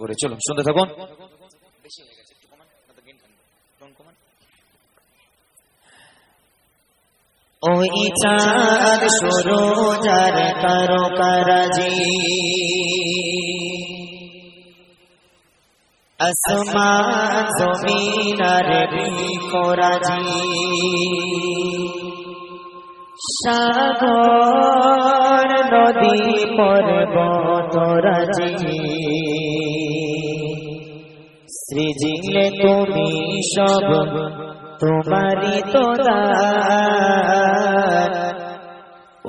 করে চলুন শুনতে থাকুন। ওই চাঁদ সরো যার কারও কারাজি। আসমান জমিন আর বিকরাজি সাগর নদী পর্বত রাজি। সৃজিলে তুমি সব তোমারি তো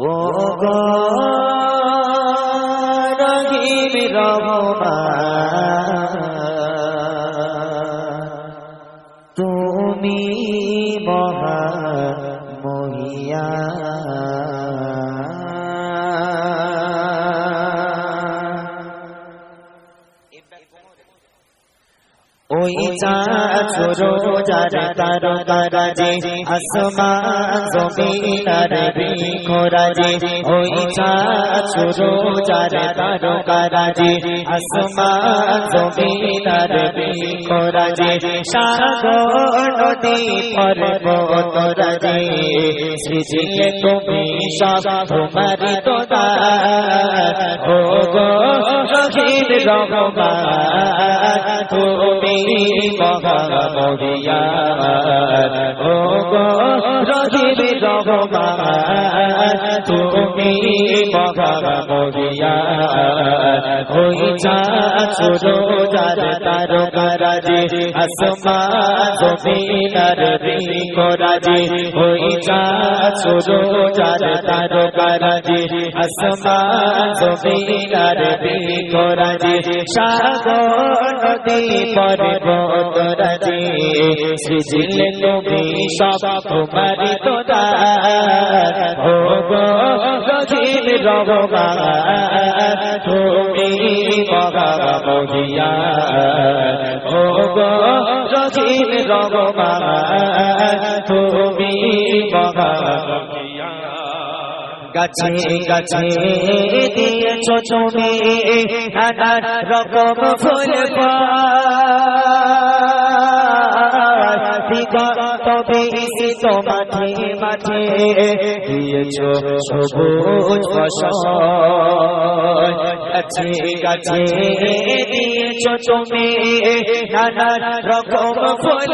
ও গো রহিম ওই চাচুরো যার তারো তারাজে আসমান জমিনার বিখরাজে ওই চাচুরো যার তারো তারাজে আসমান জমিনার বিখরাজে সাগর নদী পর্বত রাজে সৃজিলে তুমি সব তোমারি তো দান ও গো রহমান তুমি মহামহিয়া ও গো রহিম রহমান তুমি মহামহিয়া ওই চাচুরো যার তারো কারাজে আসমান জমিনার বিকরাজে ওই চাচুরো যার তারো কারাজে আসমান জমিনার বিকরাজে সাগর, নদী পর্বত রাজে সৃজিলে তুমি সব তোমারি তো দান রহিম রহমান তুমি মহামহিয়া ও গো রহিম রহমান তুমি মহামহিয়া গাছে গাছে দিয়েছ তুমি রকম ফুল তবে তো মাঠে। দিয়েছ সবুজ ফসল গাছে গাছে দিয়েছ তুমি নানা রকম ফুল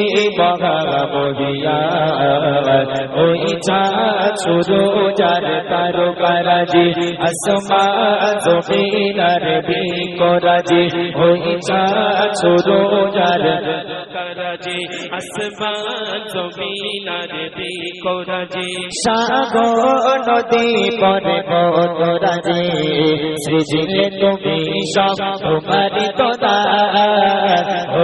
ওই চাচুরো যার তারো কারাজি আসমান জমিনার বিকরাজি, ওই চাচুরো যার করাজি আসমান জমিনার বিকরাজি। সাগর, নদী পর্বত রাজে সৃজিলে তুমি সব তোমারি তো ও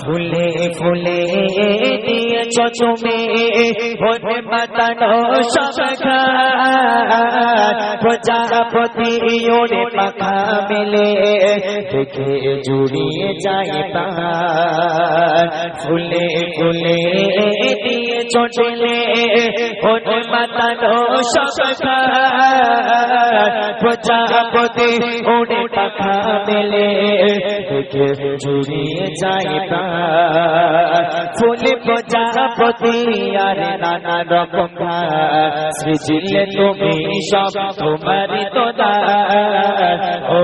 ফুলে ফুলে দিয়েছ তুমি। হতে মাতানো প্রজাপতি ওরে পাখা মেলে। দেখে জুড়িয়ে যায় তা ফুলে ফুলে দিয়েছ চলে হতে মাতানো প্রজাপতি ওরে পাখা মেলে দেখে জুড়িয়ে যায় ফুলে প্রজাপতি আর নানা রকম সৃজিলে তুমি সব তোমারি তো ও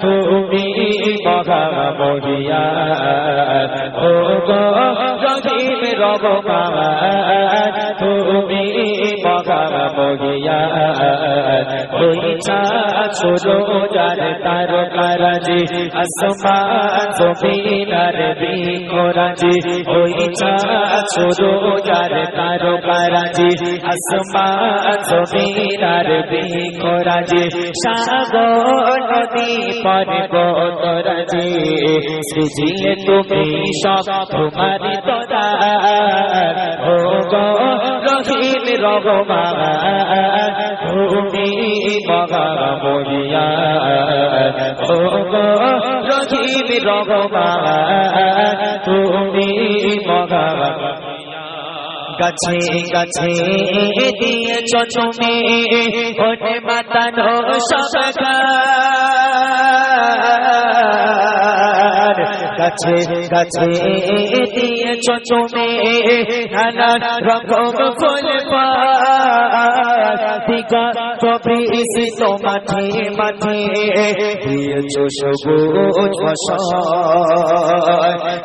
তুমি মহামহিয়া ও গো রহিম রহমান তুমি মহামহিয়া ওই ছোড়ো যার তারকারাজি আসমান জমিনার বিকরাজি ওই ছোড়ো যার তারকারাজি আসমান জমিনার বিকরাজি সাগর তোরা রহিম রঘমান তুমি মগা মরিয়া ও রহিম রঘমান তুমি মগা গাছে গাছে, দিয়েছ তুমি, ওঠে মাতানো সবকার গাছে গাছে দিয়েছ তুমি নানা রকম ফুল পাতিকা তবে তো মাঠে মাঠে দিয়েছ সবুজ ফসল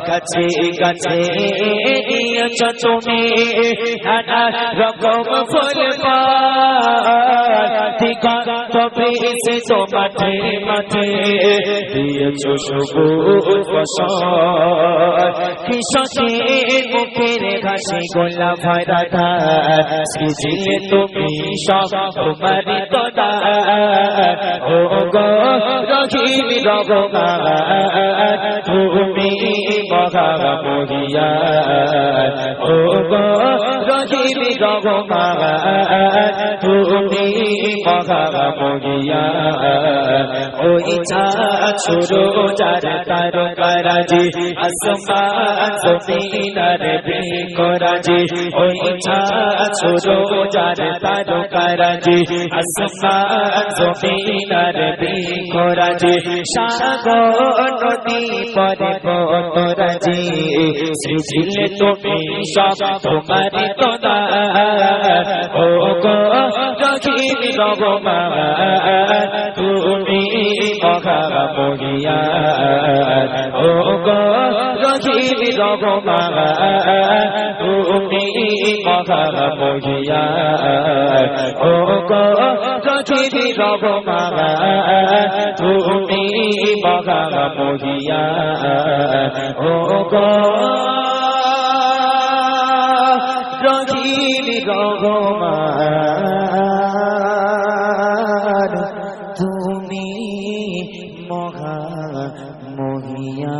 গাছে গাছে দিয়েছ তুমি নানা রকম ফুল পাতিকা তবে এসে তো মাঠে মাঠে। দিয়েছ সবুজ ফসল কৃষকের মুখের ঘাসে গোলা ভরা ধার। সৃজিলে তুমি সব তোমারি তোদা ও গো রহিম রঘমান তুমি মহা মহিয়া ও গো রহিম রঘমান তুমি মহা মহিয়া। ওই চা ছোড়ো যার তার করাজি, আসমান জমিনার বিকরাজি। ওই চা ছোড়ো যার তার করাজি, আসমান জমিনার বিকরাজি। সাগর নদী পর্বতরাজি সৃজিলে তুমি সব তোমারি গো রহিম রঘমান তুমি মহা মহিয়া ও গো রহিম রঘমান তুমি মহা মহিয়া ও গো রহিম রঘমান তুমি মহা মহিয়া ও মহিয়া